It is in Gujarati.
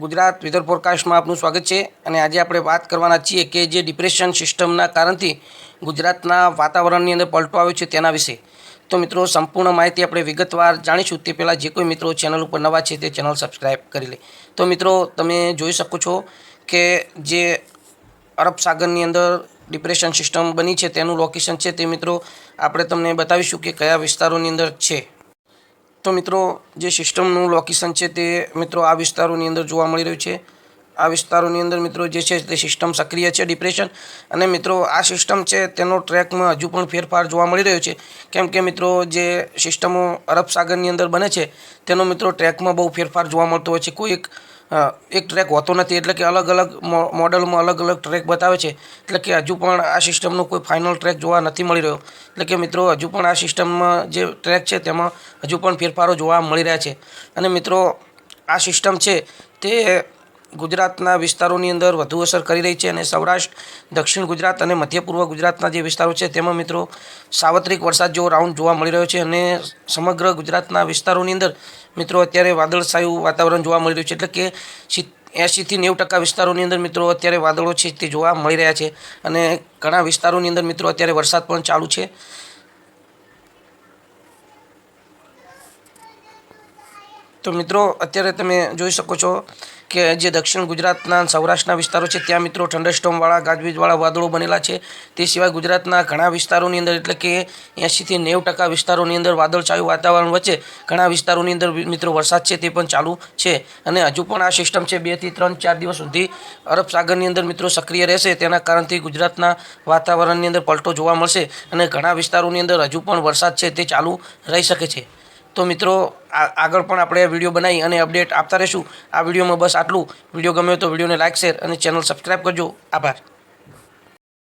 ગુજરાત વેધર ફોરકાસ્ટમાં આપનું સ્વાગત છે અને આજે આપણે વાત કરવાના છીએ કે જે ડિપ્રેશન સિસ્ટમના કારણથી ગુજરાતના વાતાવરણની અંદર પલટો આવ્યો છે તેના વિશે. તો મિત્રો, સંપૂર્ણ માહિતી આપણે વિગતવાર જાણીશું. તે પહેલાં જે કોઈ મિત્રો ચેનલ ઉપર નવા છે તે ચેનલ સબસ્ક્રાઈબ કરી લે. તો મિત્રો, તમે જોઈ શકો છો કે જે અરબ સાગરની અંદર ડિપ્રેશન સિસ્ટમ બની છે, તેનું લોકેશન છે તે મિત્રો આપણે તમને બતાવીશું કે કયા વિસ્તારોની અંદર છે. તો મિત્રો જે સિસ્ટમનું લોકેશન છે તે મિત્રો આ વિસ્તારોની અંદર જોવા મળી રહ્યું છે. આ વિસ્તારોની અંદર મિત્રો જે છે તે સિસ્ટમ સક્રિય છે ડિપ્રેશન અને મિત્રો આ સિસ્ટમ છે તેનો ટ્રેકમાં હજુ પણ ફેરફાર જોવા મળી રહ્યો છે. કેમ કે મિત્રો જે સિસ્ટમો અરબ સાગરની અંદર બને છે તેનો મિત્રો ટ્રેકમાં બહુ ફેરફાર જોવા મળતો હોય છે. કોઈ એક અ, એક ટ્રેક હોતો નથી એટલે કે અલગ અલગ મોડલમાં અલગ અલગ ટ્રેક બતાવે છે. એટલે કે હજુ પણ આ સિસ્ટમનો કોઈ ફાઇનલ ટ્રેક જોવા નથી મળી રહ્યો. એટલે કે મિત્રો, હજુ પણ આ સિસ્ટમમાં જે ટ્રેક છે તેમાં હજુ પણ ફેરફારો જોવા મળી રહ્યા છે. અને મિત્રો, આ સિસ્ટમ છે તે ગુજરાતના વિસ્તારોની અંદર વધુ અસર કરી રહી છે અને સૌરાષ્ટ્ર, દક્ષિણ ગુજરાત અને મધ્ય પૂર્વ ગુજરાતના જે વિસ્તારો છે તેમાં મિત્રો સાર્વત્રિક વરસાદ જેવો રાઉન્ડ જોવા મળી રહ્યો છે અને સમગ્ર ગુજરાતના વિસ્તારોની અંદર મિત્રો અત્યારે વાદળછાયું વાતાવરણ જોવા મળી રહ્યું છે. એટલે કે એંશીથી નેવું ટકા વિસ્તારોની અંદર મિત્રો અત્યારે વાદળો છે તે જોવા મળી રહ્યા છે અને ઘણા વિસ્તારોની અંદર મિત્રો અત્યારે વરસાદ પણ ચાલુ છે. તો મિત્રો અત્યારે તમે જોઈ શકો છો કે જે દક્ષિણ ગુજરાતના સૌરાષ્ટ્રના વિસ્તારો છે, ત્યાં મિત્રો થંડરસ્ટોમવાળા, ગાજવીજવાળા વાદળો બનેલા છે. તે સિવાય ગુજરાતના ઘણા વિસ્તારોની અંદર, એટલે કે એંશીથી નેવું ટકા વિસ્તારોની અંદર વાદળછાયું વાતાવરણ વચ્ચે, ઘણા વિસ્તારોની અંદર મિત્રો વરસાદ છે તે પણ ચાલુ છે. અને હજુ પણ આ સિસ્ટમ છે બેથી ત્રણ ચાર દિવસ સુધી અરબ સાગરની અંદર મિત્રો સક્રિય રહેશે. તેના કારણથી ગુજરાતના વાતાવરણની અંદર પલટો જોવા મળશે અને ઘણા વિસ્તારોની અંદર હજુ પણ વરસાદ છે તે ચાલુ રહી શકે છે. તો મિત્રો આગળ પણ આપણે વીડિયો બનાવી અને અપડેટ આપતા રહીશું. આ વિડીયોમાં બસ આટલું. વીડિયો ગમ્યો તો વિડીયોને લાઇક શેર અને ચેનલ સબસ્ક્રાઈબ કરજો. આભાર.